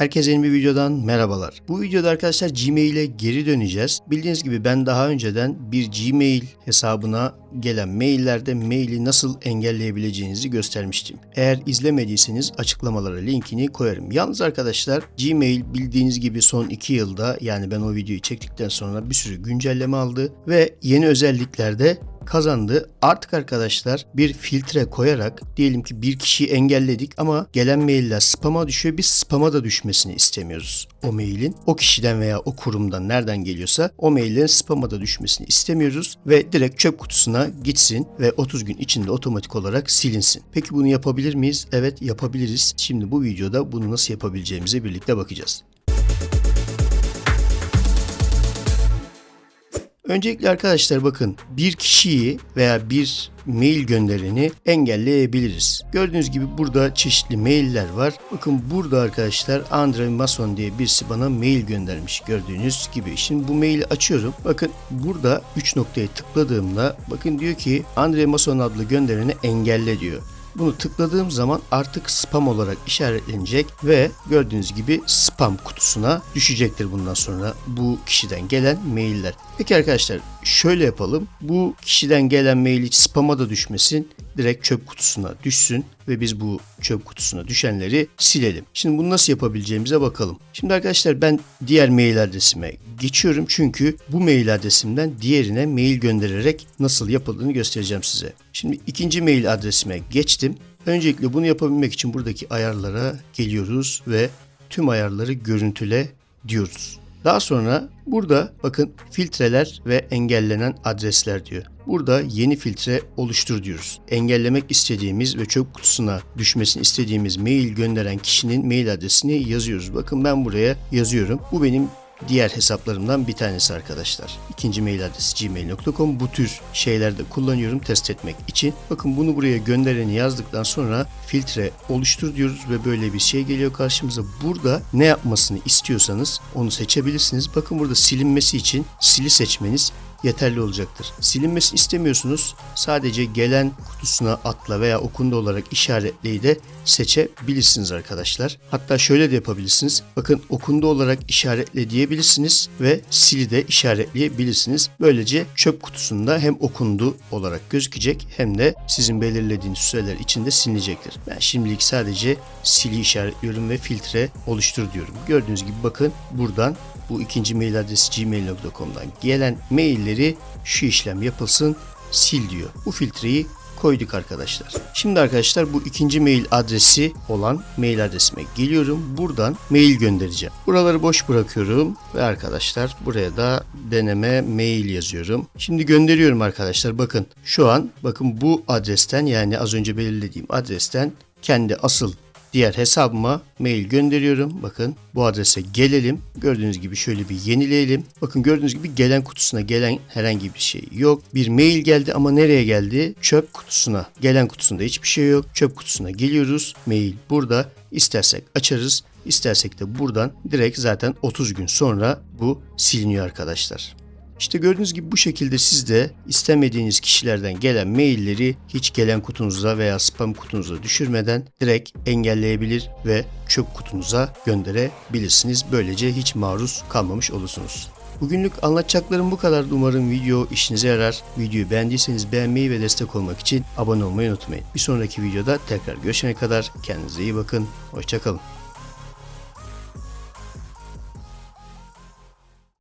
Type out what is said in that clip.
Herkese yeni bir videodan merhabalar. Bu videoda arkadaşlar Gmail'e geri döneceğiz. Bildiğiniz gibi ben daha önceden bir Gmail hesabına gelen maillerde maili nasıl engelleyebileceğinizi göstermiştim. Eğer izlemediyseniz açıklamalara linkini koyarım. Yalnız arkadaşlar Gmail bildiğiniz gibi son 2 yılda yani ben o videoyu çektikten sonra bir sürü güncelleme aldı ve yeni özelliklerde kazandı. Artık arkadaşlar bir filtre koyarak diyelim ki bir kişiyi engelledik ama gelen mailler spama düşüyor. Biz spama da düşmesini istemiyoruz o mailin. O kişiden veya o kurumdan nereden geliyorsa o maillerin spama da düşmesini istemiyoruz ve direkt çöp kutusuna gitsin ve 30 gün içinde otomatik olarak silinsin. Peki bunu yapabilir miyiz? Evet yapabiliriz. Şimdi bu videoda bunu nasıl yapabileceğimize birlikte bakacağız. Öncelikle arkadaşlar bakın bir kişiyi veya bir mail göndereni engelleyebiliriz. Gördüğünüz gibi burada çeşitli mailler var. Bakın burada arkadaşlar Andre Mason diye birisi bana mail göndermiş gördüğünüz gibi. Şimdi bu maili açıyorum. Bakın burada 3 noktaya tıkladığımda bakın diyor ki Andre Mason adlı göndereni engelle diyor. Bunu tıkladığım zaman artık spam olarak işaretlenecek ve gördüğünüz gibi spam kutusuna düşecektir bundan sonra bu kişiden gelen mailler. Peki arkadaşlar şöyle yapalım. Bu kişiden gelen mail hiç spama da düşmesin. Direkt çöp kutusuna düşsün ve biz bu çöp kutusuna düşenleri silelim. Şimdi bunu nasıl yapabileceğimize bakalım. Şimdi arkadaşlar ben diğer mail adresime geçiyorum çünkü bu mail adresimden diğerine mail göndererek nasıl yapıldığını göstereceğim size. Şimdi ikinci mail adresime geçtim. Öncelikle bunu yapabilmek için buradaki ayarlara geliyoruz ve tüm ayarları görüntüle diyoruz. Daha sonra burada bakın filtreler ve engellenen adresler diyor. Burada yeni filtre oluştur diyoruz. Engellemek istediğimiz ve çöp kutusuna düşmesini istediğimiz mail gönderen kişinin mail adresini yazıyoruz. Bakın ben buraya yazıyorum. Bu benim diğer hesaplarımdan bir tanesi arkadaşlar. İkinci mail adresi gmail.com. Bu tür şeylerde kullanıyorum test etmek için. Bakın bunu buraya göndereni yazdıktan sonra filtre oluştur diyoruz ve böyle bir şey geliyor karşımıza. Burada ne yapmasını istiyorsanız onu seçebilirsiniz. Bakın burada silinmesi için sili seçmeniz yeterli olacaktır. Silinmesini istemiyorsunuz. Sadece gelen kutusuna atla veya okundu olarak işaretleyi de seçebilirsiniz arkadaşlar. Hatta şöyle de yapabilirsiniz. Bakın okundu olarak işaretle diyebilirsiniz ve sili de işaretleyebilirsiniz. Böylece çöp kutusunda hem okundu olarak gözükecek hem de sizin belirlediğiniz süreler içinde silinecektir. Ben şimdilik sadece sili işaretliyorum ve filtre oluştur diyorum. Gördüğünüz gibi bakın buradan bu ikinci mail adresi gmail.com'dan gelen mailleri şu işlem yapılsın sil diyor. Bu filtreyi koyduk arkadaşlar. Şimdi arkadaşlar bu ikinci mail adresi olan mail adresime geliyorum. Buradan mail göndereceğim. Buraları boş bırakıyorum ve arkadaşlar buraya da deneme mail yazıyorum. Şimdi gönderiyorum arkadaşlar. Bakın şu an bakın bu adresten yani az önce belirlediğim adresten kendi asıl diğer hesabıma mail gönderiyorum. Bakın bu adrese gelelim. Gördüğünüz gibi şöyle bir yenileyelim. Bakın gördüğünüz gibi gelen kutusuna gelen herhangi bir şey yok. Bir mail geldi ama nereye geldi? Çöp kutusuna. Gelen kutusunda hiçbir şey yok. Çöp kutusuna geliyoruz. Mail burada. İstersek açarız. İstersek de buradan direkt zaten 30 gün sonra bu siliniyor arkadaşlar. İşte gördüğünüz gibi bu şekilde siz de istemediğiniz kişilerden gelen mailleri hiç gelen kutunuza veya spam kutunuza düşürmeden direkt engelleyebilir ve çöp kutunuza gönderebilirsiniz. Böylece hiç maruz kalmamış olursunuz. Bugünlük anlatacaklarım bu kadar. Umarım video işinize yarar. Videoyu beğendiyseniz beğenmeyi ve destek olmak için abone olmayı unutmayın. Bir sonraki videoda tekrar görüşene kadar kendinize iyi bakın. Hoşçakalın.